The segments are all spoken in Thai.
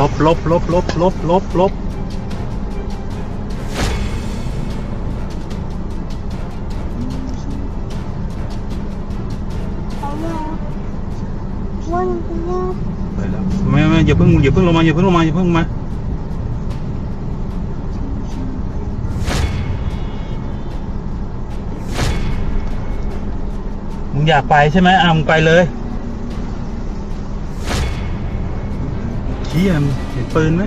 ลบลบลบลบลบลบลบไปแล้วไปแล้วไม่ไม่อย่าเพิ่งอย่าเพิ่งลงมาอย่าเพิ่งลงมาอย่าเพิ่งลงมามึงอยากไปใช่ไหมอะมึงไปเลย เชี่ยมงเห็นปืนไหม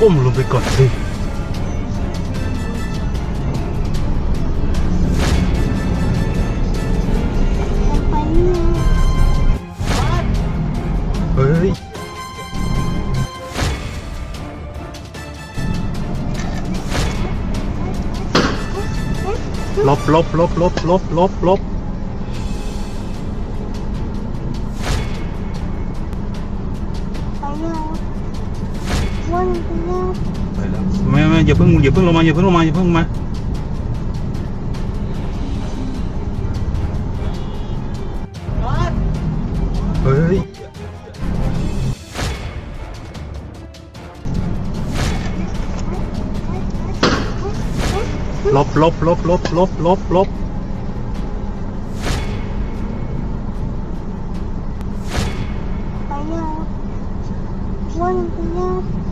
ก้มลงไปก่อนสิไปนี่เฮ้ยลบลบลบลบลบลบลบ วนไปแล้วไปแล้วไม่ไม่อย่าเพิ่งอย่าเพิ่งลงมาอย่าเพิ่งลงมาอย่าเพิ่งลงมาเฮ้ยลบลบลบลบลบลบลบไปแล้ววนไปแล้วไปแล้ว